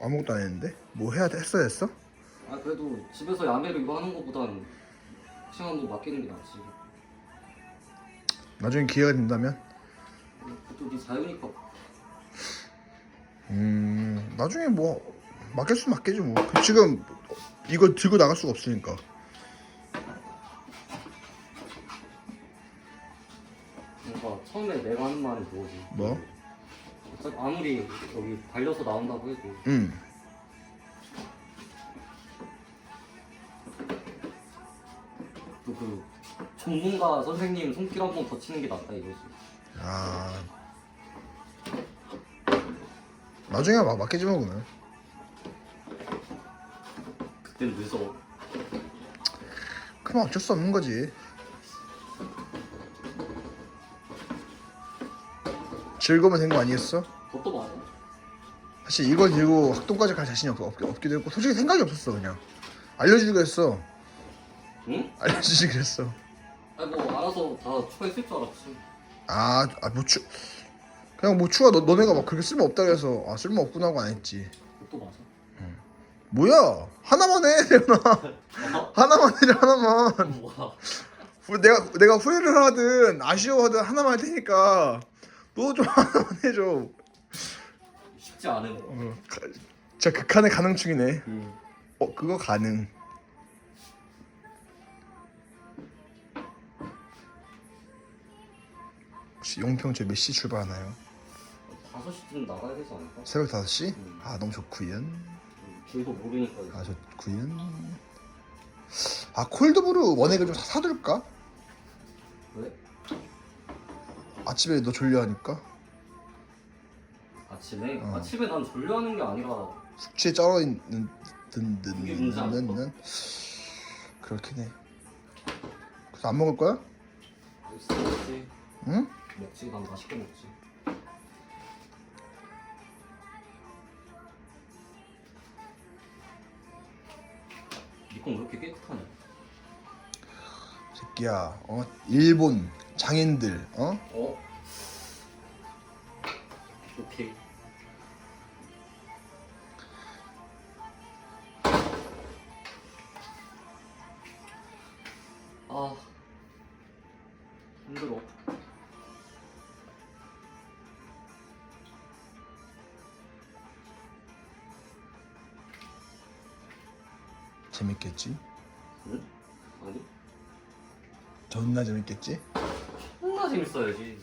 아무것도 안 했는데? 뭐 해야 돼? 했어야 했어? 아 그래도 집에서 야매로 이거 하는 것보단 시간도 맡기는 게 낫지 나중에 기회가 된다면? 그것도 네 자유니까 음 나중에 뭐 맡길 수 맡기지 뭐그 지금 이거 들고 나갈 수가 없으니까 그러니까 처음에 내가 하는 말이 뭐지 뭐? 아무리 여기 달려서 나온다고 해도. 응. 또 그 전문가 선생님 손길 한번 거치는 게 낫다 이거지. 아. 나중에 막 맡기지 뭐 그러면 그땐 늦어 그럼 어쩔 수 없는 거지 즐거우면 된 거 아니겠어? 그것도 맞아 사실 이걸 들고 학동까지 갈 자신이 없, 없, 없기도 했고 솔직히 생각이 없었어 그냥 알려주기로 했어 응? 알려주기로 했어 아니 뭐 알아서 다 추가했을 줄 알았지 아, 아, 뭐 추, 그냥 뭐 추가 너, 너네가 막 그렇게 쓸모 없다 그래서 아 쓸모 없구나 하고 안 했지. 그것도 맞아 뭐야? 하나만 해, 대현아. 어? 하나만 해, 하나만. 뭐야 후- 내가 내가 후회를 하든 아쉬워하든 하나만 할 테니까 너좀 하나만 해줘. 쉽지 않은 거 어, 가, 진짜 극한의 가능충이네. 응. 어, 그거 가능. 혹시 용평 제 몇 시 출발하나요? 5시쯤 나가야 되지 않을까? 새벽 5시? 음. 아 너무 좋구연. 음, 길도 모르니까 이제. 아 좋구연. 아 콜드브루 원액을 좀 사- 사둘까? 왜? 아침에 너 졸려하니까 아침에? 어. 아침에 난 졸려하는 게 아니라 숙취에 쩔어 있는 그게 문제 아닐까? 든든든든 그렇긴 해. 그래서 안 먹을 거야? 먹지 응? 먹지 난 맛있게 먹지 니건 왜 이렇게 깨끗하냐? 새끼야, 어 일본 장인들, 어 어? 오케이 아 힘들어 재밌겠지? 응? 아니? 존나 재밌겠지? 존나 재밌어야지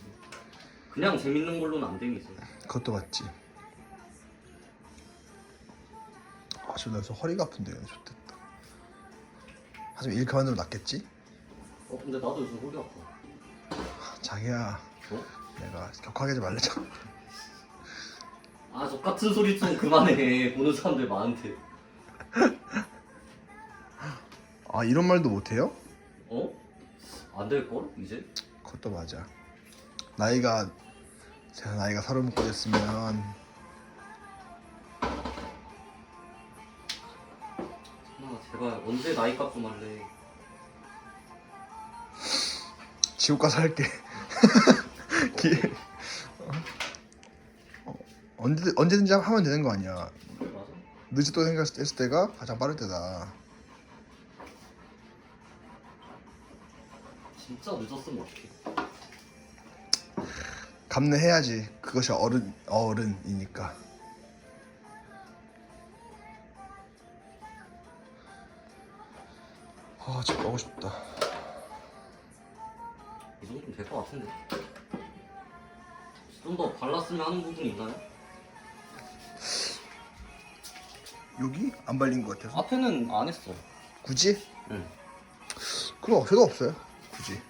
그냥 재밌는 걸로는 안 되겠어 그것도 맞지. 아나 그래서 허리가 아픈데 좋겠다. 하지만 일 그만두면 낫겠지? 어 근데 나도 요즘 허리 아파 자기야, 어? 내가 격하게 하지 말래잖아. 아저 같은 소리 좀 그만해 보는 사람들 많은데 아 이런 말도 못해요? 어? 안 될 걸 이제? 그것도 맞아. 나이가 제가 나이가 서른 먹고 됐으면 아 제발 언제 나이값 좀 할래 지옥 가서 할게. 기... 어? 어, 언제 언제든지 하면 되는 거 아니야. 맞아? 늦었다고 생각했을 때가 가장 빠를 때다. 진짜 늦었으면 어떡해 감내해야지. 그것이 어른 어른이니까. 아, 집 가고 싶다. 이 정도면 될 것 같은데 좀 더 발랐으면 하는 부분이 있나요? 여기 안 발린 것 같아서. 앞에는 안 했어 굳이? 응 그럼 저도 없어요. 굳이.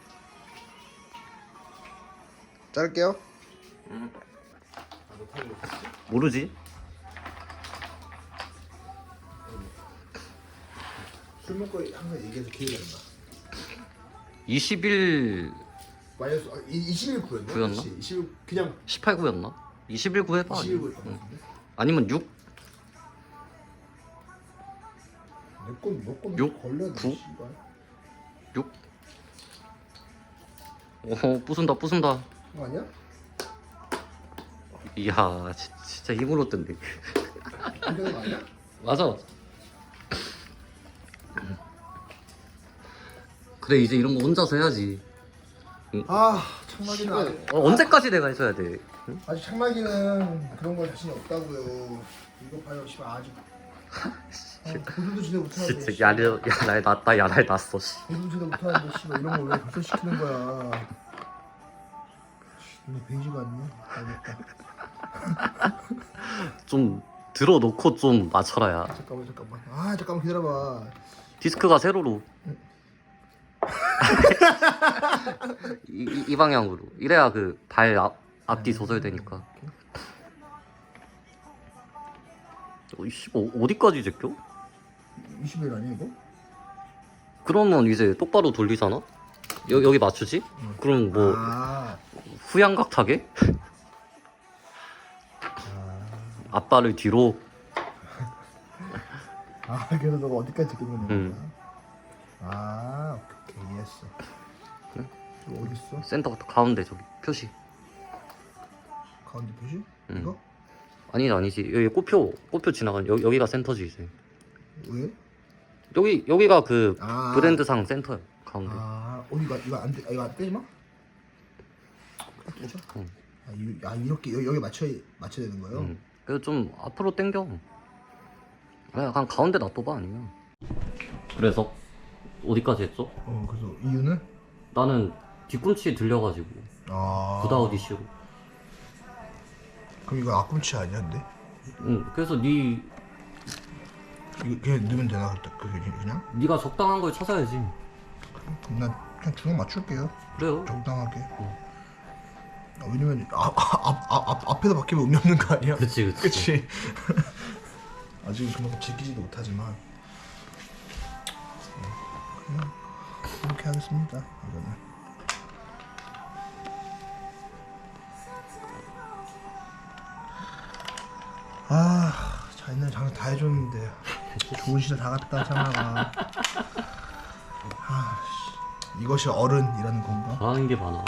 자를게요. 응. 모르지? 술 먹고 항상 얘기해서 기억이 안 나. 21 마이너스 아, 21구였나? 구였나? 21 그냥 18구였나? 21구 해봐 21구였던 것 응. 아니면 6? 내건 너건 육? 걸려야 구? 돼. 씨발. 6? 오 부순다 부순다 그거 아니야? 이야 지- 진짜 힘으로 뜬데 안 되는 거 아니야? 맞아 맞아 그래 이제 이런 거 혼자서 해야지 아 창막이는 아직, 어, 언제까지 내가 해줘야 돼 응? 아직 창막이는 그런 걸 자신이 없다고요. 이거 봐요, 씨발 아직. 아, 보조도 지내 못하는데. 진짜 야날 야날 났다 야날 났어 씨. 보조도 지내 못하는데 씨발 이런 걸왜 벌써 시키는 거야? 눈에 베이지가 않네. 알겠다. 좀 들어놓고 좀 맞춰라야 잠깐만 잠깐만. 아 잠깐만 기다려봐. 디스크가 세로로 이, 이, 이 방향으로 이래야 그 발 앞뒤 조절되니까 어, 씨, 어, 어디까지 제껴? 20일 아니야 이거? 그러면 이제 똑바로 돌리잖아? 여, 여기 맞추지? 응. 그럼 뭐 아, 후양각 타게? 아, 앞발을 뒤로 아 그래서 너가 어디까지 찍는 거냐? 응. 아 오케이 오케이 이해했어. 이거 어디 있어? 센터 가운데 저기 표시 가운데 표시? 응. 이거? 아니지 아니지 여기 꽃표 꽃표 지나가는 여, 여기가 센터지 이제 왜? 여기 여기가 그 아. 브랜드상 센터야 가운데 아, 어 이거 이거 안 돼, 아, 이거 안 떼지마? 떼죠? 응. 아, 이, 아 이렇게 여기, 여기 맞춰 맞춰야 되는 거예요? 응. 그래서 좀 앞으로 당겨 그냥 약간 가운데 놔둬봐 아니면 그래서 어디까지 했어? 어, 그래서 이유는 나는 뒤꿈치에 들려가지고 아, 구다우디 씨로 그럼 이거 앞꿈치 아니야, 근데? 응 그래서 네 이거 그냥 넣으면 되나 그때 그게 그냥? 네가 적당한 걸 찾아야지 그럼 난 그냥 중앙 맞출게요. 그래요 적당하게. 응. 아, 왜냐면 앞, 앞, 앞, 앞, 앞에서 바뀌면 의미 없는 거 아니야? 그치 그치 그치. 아직은 그만큼 지키지도 못하지만 네, 그냥 그렇게 하겠습니다. 이거는. 아, 자 옛날에 장사 다 해줬는데 좋은 시절 다 갔다 장사가. 아, 씨. 이것이 어른이라는 건가? 잘하는 게 많아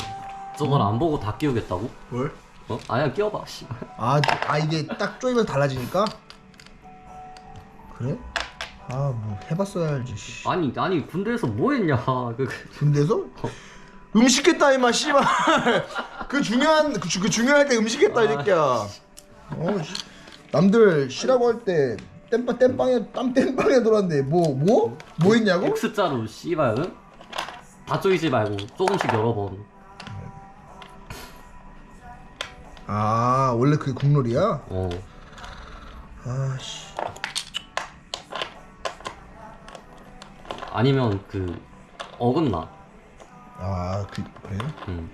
저걸 안 보고 다 끼우겠다고? 뭘? 어? 아니야 끼워봐 씨. 아, 아 이게 딱 쪼이면 달라지니까? 그래? 아, 뭐 해봤어야 알지. 씨. 아니 아니 군대에서 뭐 했냐 그, 그, 군대에서? 음식했다 이마 씨발. 그 중요한 그, 주- 그 중요할 때 음식했다 이 새끼야. 어, 씨. 남들 쉬라고 할 때 땜빵 땜빵에 땀 땜빵에 돌았는데 뭐 뭐? 뭐 했냐고? X자로 씨발 응? 다 쪼이지 말고 조금씩 여러 번 아, 원래 그게 국룰이야? 어. 아, 씨. 아니면 그 어긋나 아, 그 그래? 응.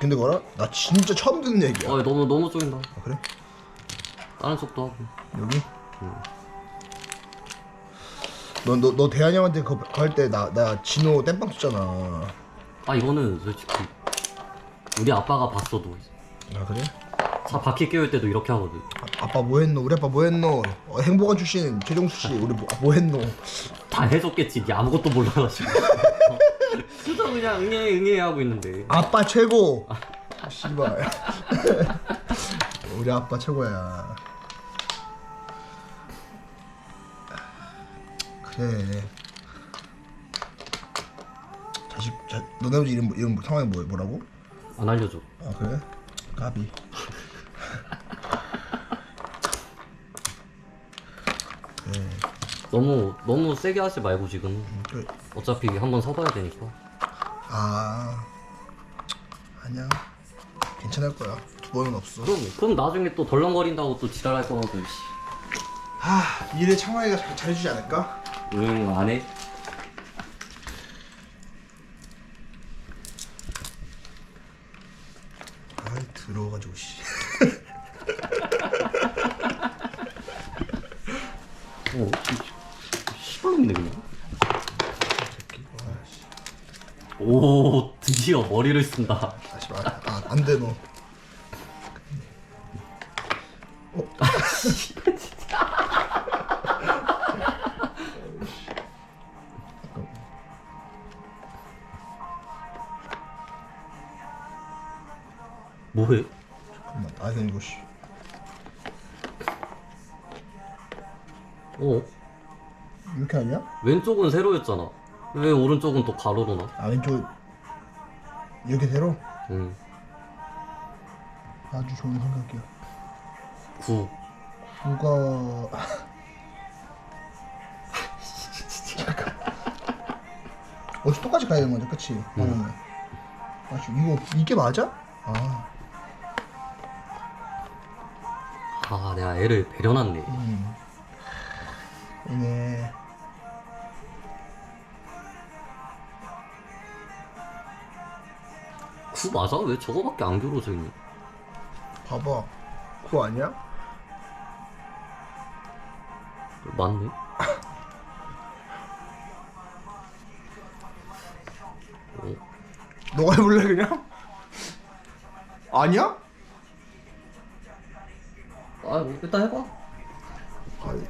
근데 뭐라? 나 진짜 처음 듣는 얘기야. 어 너무 너무 쪼인다 아, 그래? 다른 쪽도 하고 여기? 너너 너 대한이 형한테 그거 할때나 나 진호 땜빵 쳤잖아. 아 이거는 솔직히 우리 아빠가 봤어도 아 그래? 차 바퀴 끼울 때도 이렇게 하거든 아, 아빠 뭐 했노? 우리 아빠 뭐 했노? 어, 행복한 출신 최종수 씨 우리 뭐, 뭐 했노? 다 해줬겠지 니 아무것도 몰라가지고 진짜 그냥 응애 응애 하고 있는데 아빠 최고. 씨발. 우리 아빠 최고야. 그래. 자식, 자, 너네 아버지 이름 뭐- 이름 뭐- 성함이 뭐 뭐라고? 안 알려줘 아 그래? 까비. 그래. 너무 너무 세게 하지 말고 지금 음, 그래. 어차피 한번 서봐야 되니까 아 아니야. 괜찮을 거야. 두 번은 없어. 그럼 그럼 나중에 또 덜렁거린다고 또 지랄할 거라고 씨. 하 일에 창화이가 잘, 잘해주지 않을까? 응 안 해 아이 들어가지고 씨. 어 시발놈이네 그냥 새끼. 아, 씨. 오 드디어 머리를 쓴다 다시 말. 아, 안 돼, 너. 뭐 왼쪽은 세로였잖아. 왜 오른쪽은 또 가로로 나? 아 왼쪽 이렇게 세로? 응. 아주 좋은 생각이야 9. 누가 어차피 똑같이 가야 되는 거죠 그치? 응. 맞지 이거 이게 맞아? 아 아, 내가 애를 배려놨네. 음. 이게 구 맞아? 왜 저거밖에 안 교로져 있니? 봐봐 그거 아니야? 맞네. 너가 해볼래 그냥? 아니야? 아, 일단 해봐. 아니,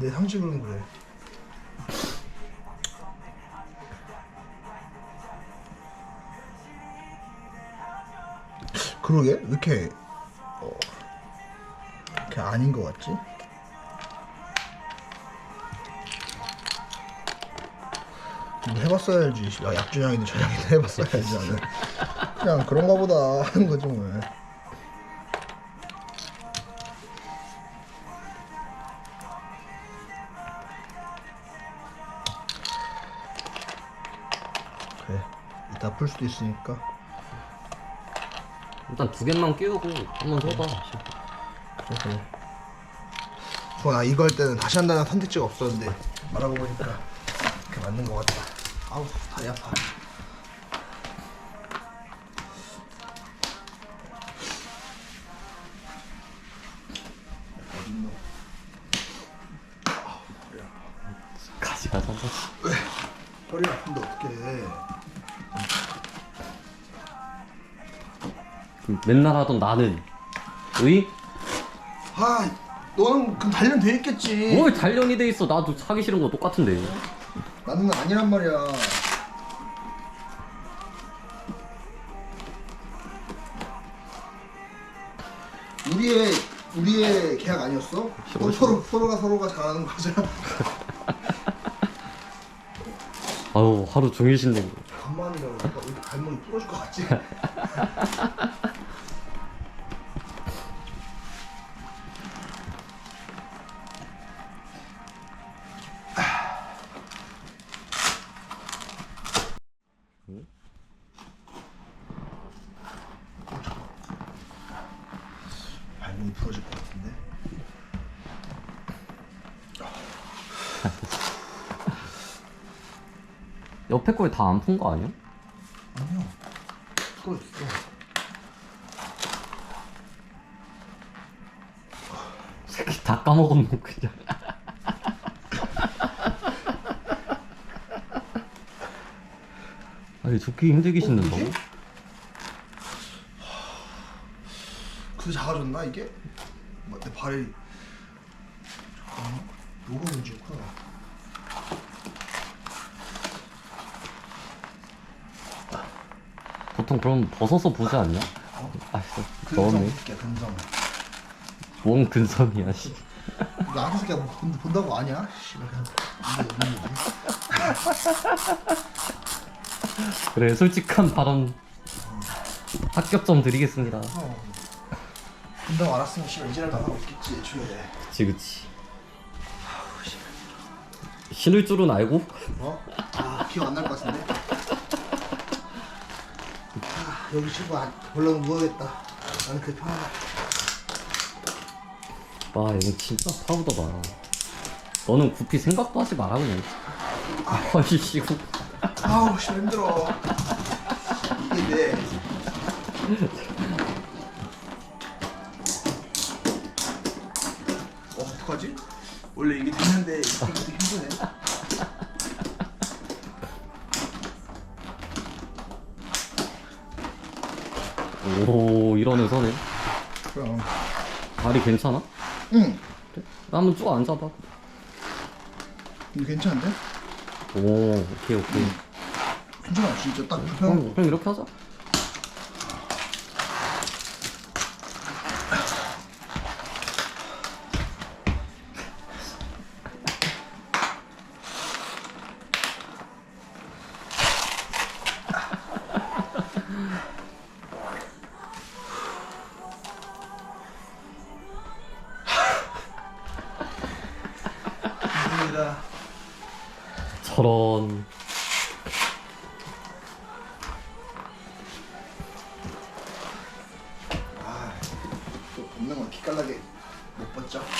내 상식으로는 그래 그러게? 왜 이렇게 어, 이렇게 아닌 것 같지? 뭐 해봤어야지. 야, 약준형이든 저형이든 해봤어야지 나는. 그냥 그런가 보다 하는 거지 뭐. 그래. 이따 풀 수도 있으니까 일단 두 개만 끼우고 한번 써봐. 그래 그래 좋아 나 이거 할 때는 다시 한다는 선택지가 없었는데 말하고 보니까 그게 맞는 것 같다 아우 다리 아파 가지가 산다. 허리 아픈데 어떡해 맨날 하던 나는 의? 아 너는 그럼 단련 돼 있겠지 뭘 단련이 돼 있어? 나도 하기 싫은 거 똑같은데. 나는 아니란 말이야 우리의 우리의 계약 아니었어? 어, 서로 서로가 서로가 잘하는 거잖아 아유 하루 종일 신는 거. 이렇게 발목이 부러질 것 같지? 옆에 거에 다안 푼 거 아니야? 아니야 부러졌어 새끼 다 까먹었노 그냥. 아니 좋게 힘들게 신는다고? 뭐지? 그게 작아졌나 이게? 뭐, 내 발이 잠깐만 뭐가 문제일까? 보통 그럼 벗어서 보지 않냐? 아, 근성 너네 새끼야 근성 뭔 근성이야 씨. 이거 아는 새끼야 뭐 본, 본다고 아냐? 씨발 그냥 이게 없는 거지 그래 솔직한 발언 합격점 드리겠습니다 어. 본다고 알았으면 씨발 이제라도 안 하고 있겠지 애초에 그치 그치 신을 줄은 알고? 어? 아 기억 안 날 것 같은데? 아 여기 친구 안, 별로 누워야겠다. 나는 그게 편하다. 와 이거 진짜 파우더다 너는 구피 생각도 하지 마라 그냥 아이 씨고 아우 씨 힘들어. 이게 내 어, 어떡하지? 원래 이게 됐는데 이것도 힘드네 오 이러면서는 그럼. 다리 괜찮아? 응. 한번 쭉 앉아봐. 이거 괜찮은데? 오 오케이 오케이. 괜찮아 진짜. 딱 불편한 그럼, 그럼 이렇게 하자 없는 건 기깔나게 못 봤죠?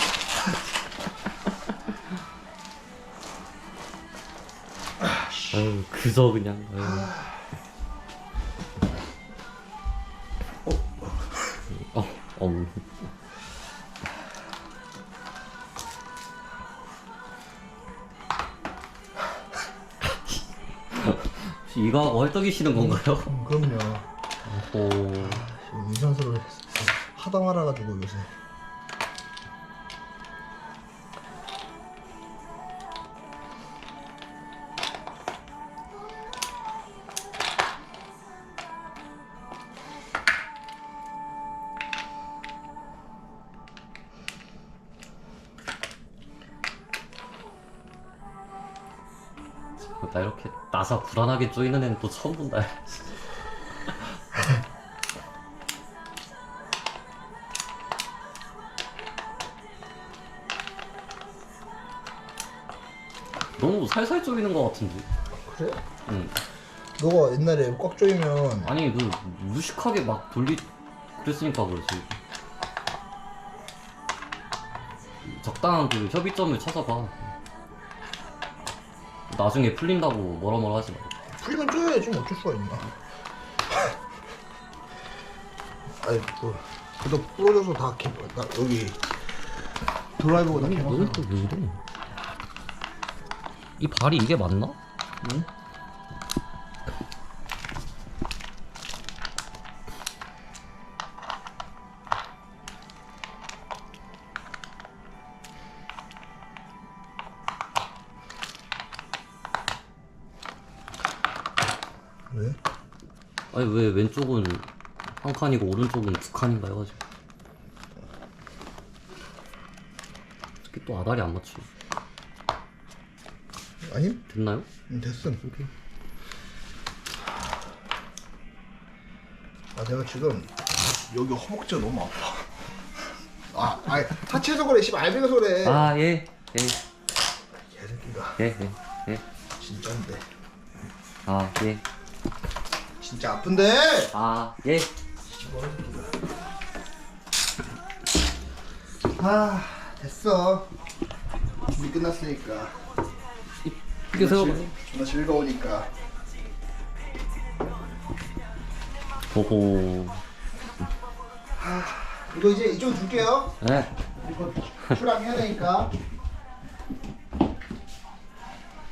아유 그저 그냥 아유. 어, 어. 혹시 이거 하고 헐떡이시는 건가요? 음, 그럼요. 하다 말아가지고 요새. 나 이렇게 나사 불안하게 쪼이는 애는 또 처음 본다. 살살 쪼이는 것 같은데. 그래? 응. 너가 옛날에 꽉 조이면 아니 그 무식하게 막 돌리 그랬으니까 그렇지. 적당한 그 협의점을 찾아봐. 나중에 풀린다고 뭐라 뭐라 하지 마. 풀리면 조여야지 뭐 어쩔 수가 있나. 아이 뭐 그래도 부러져서 다 개, 나 여기 드라이버가 다 개막해서 너는 또왜 이래? 이 발이 이게 맞나? 응? 왜? 아니 왜 왼쪽은 한 칸이고 오른쪽은 두 칸인가 해가지고 이게 또 아다리 안 맞추 아니 됐나요? 음, 됐음. 오케이 아 내가 지금 여기 허벅지가 너무 아파. 아, 아니 하체에서 그래, 씨 알배겨서 그래. 아 예예예예 개새끼가 예, 예. 진짜인데, 아 예. 진짜 아픈데. 아 예. 아 됐어. 준비 끝났으니까. 이게 세워 존나 즐거우니까. 보고 이거 이제 이쪽 줄게요. 네 이거 출항해야 되니까.